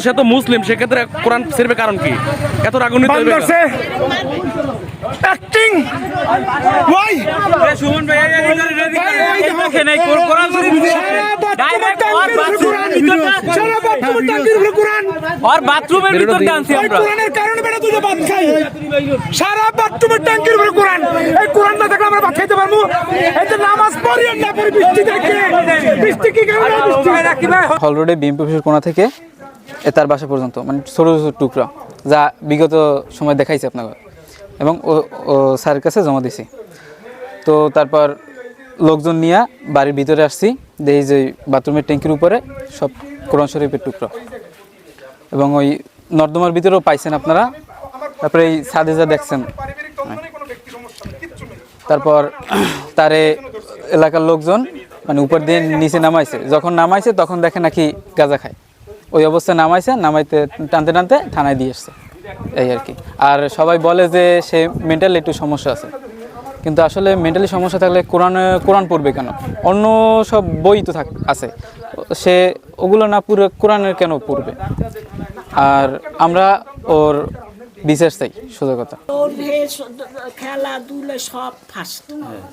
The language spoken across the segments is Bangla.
সে তো- মুসলিম সেক্ষেত্রে কোরআন শরীফের কারণ কি? এত আছে। অ্যাক্টিং ওয়াই সুমন ভাই এই- দেখেন, এই কোরআন বাথরুমের সারা বাথরুমের কোরআন বাথরুমের ভিতর আমরা। কোরআনের কারণে বেটা তুই ভাত খাই সারা বাথরুমের ট্যাঙ্কির উপরে কোরআন এই কোরআন না থাকলে আমরা ভাত খাইতে পারব। এই যে নামাজ পড়ি আর না পড়ি বৃষ্টি দেখে। বৃষ্টি কি কারণে বৃষ্টি? রাখি ভাই হল রোডে বিএমপি অফিসের কোণা থেকে এ তার বাসা পর্যন্ত মানে ছোট ছোট টুকরা যা বিগত সময় দেখাইছে আপনাকে। এবং স্যারের কাছে জমা দিছি। তো তারপর লোকজন নিয়ে বাড়ির ভিতরে আসছি, দেখি যে বাথরুমের ট্যাঙ্কির উপরে সব কোরআন শরীফের টুকরো। এবং ওই নর্দমার ভিতরেও পাইছেন আপনারা। তারপরে এই সাদে যা দেখছেন। তারপর তারে এলাকার লোকজন মানে উপর দিয়ে নিচে নামাইছে। যখন নামাইছে তখন দেখে নাকি গাঁজা খায়। ওই অবস্থায় নামাইছে, নামাইতে টানতে টানতে থানায় দিয়ে এসছে এই আর কি। আর সবাই বলে যে সে মেন্টাল একটু সমস্যা আছে। কিন্তু আসলে মেন্টালি সমস্যা থাকলে কোরআন কোরআন পড়বে কেন? অন্য সব বই তো থাক আছে। সে ওগুলো না পুরো কোরআনের কেন পড়বে? আর আমরা ওর বিচার চাই সোজা কথা। খেলাধুলা সব ফার্স্ট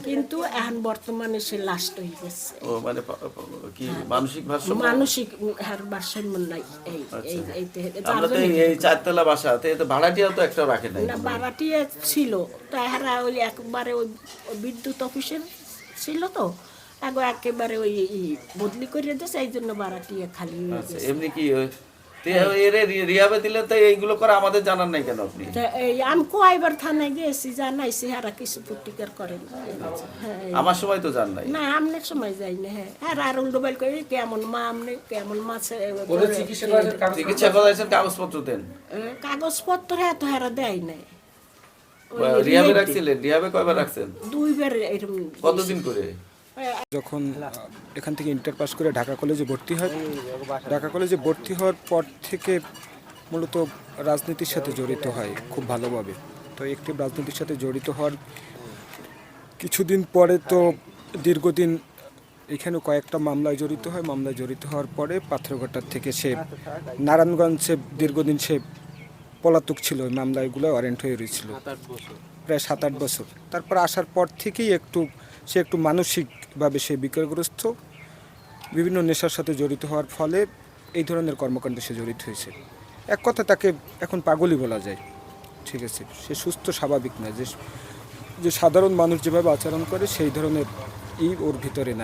কিন্তু এখন বর্তমানে সে লাস্ট হয়ে গেছে। ও মানে পা- পা- কি মানসিক ভারসাম্য? মানসিক হার ভারসাম্য নাই। এই এই এইতে আমরা তো এই- এই চারতলা বাসা তো ভাড়াটিয়াও তো একটাও রাখে নাই। না বারাটিয়ে ছিল। তাহারা ওই একবারে ওই বিদ্যুৎ অফিসের ছিল তো। আগে একেবারে ওই বদলি করে দিয়েছে এই জন্য বারাটিয়ে খালি হয়ে আচ্ছা, এমনি কি এর রিহাবে দিলে তো এইগুলো করে আমাদের জানার নাই কেন আপনি? আমি কয়বার থানায় গেছি জানাইছি হারা কিছু প্রতিকার করে না। হ্যাঁ। আমার সময় তো জান নাই। না আমনের সময় যাই না হ্যাঁ। আর আর উল্টো বেল করে কেমন মা আমনে কেমন মাছে চিকিৎসা করাইছেন কাগজপত্র দেন। কাগজপত্র হ্যাঁ তো হারা দেয় নাই। রিহাবে রিহাবে রাখছিলেন রিহাবে কয়বার রাখছেন? দুইবার এরকম কতদিন করে? যখন এখান থেকে ইন্টার পাস করে ঢাকা কলেজে ভর্তি হয় ঢাকা কলেজে ভর্তি হওয়ার পর থেকে মূলত রাজনীতির সাথে জড়িত হয় খুব ভালোভাবে। তো একটি রাজনীতির সাথে জড়িত হওয়ার কিছুদিন পরে তো দীর্ঘদিন এখানে কয়েকটা মামলায় জড়িত হয় মামলায় জড়িত হওয়ার পরে পাথরঘাটার থেকে সে নারায়ণগঞ্জে দীর্ঘদিন সে পলাতক ছিল ওই মামলাগুলো ওয়ারেন্ট হয়ে রয়েছিল। প্রায় সাত আট বছর। তারপর আসার পর থেকেই একটু সে একটু মানসিকভাবে সে বিকারগ্রস্ত, বিভিন্ন নেশার সাথে জড়িত হওয়ার ফলে এই ধরনের কর্মকাণ্ডে সে জড়িত হয়েছে। এক কথা তাকে এখন পাগলই বলা যায়। ঠিক আছে, সে সুস্থ, স্বাভাবিক না যে যে সাধারণ মানুষ যেভাবে আচরণ করে, সেই ধরনের এই ওর ভিতরে না।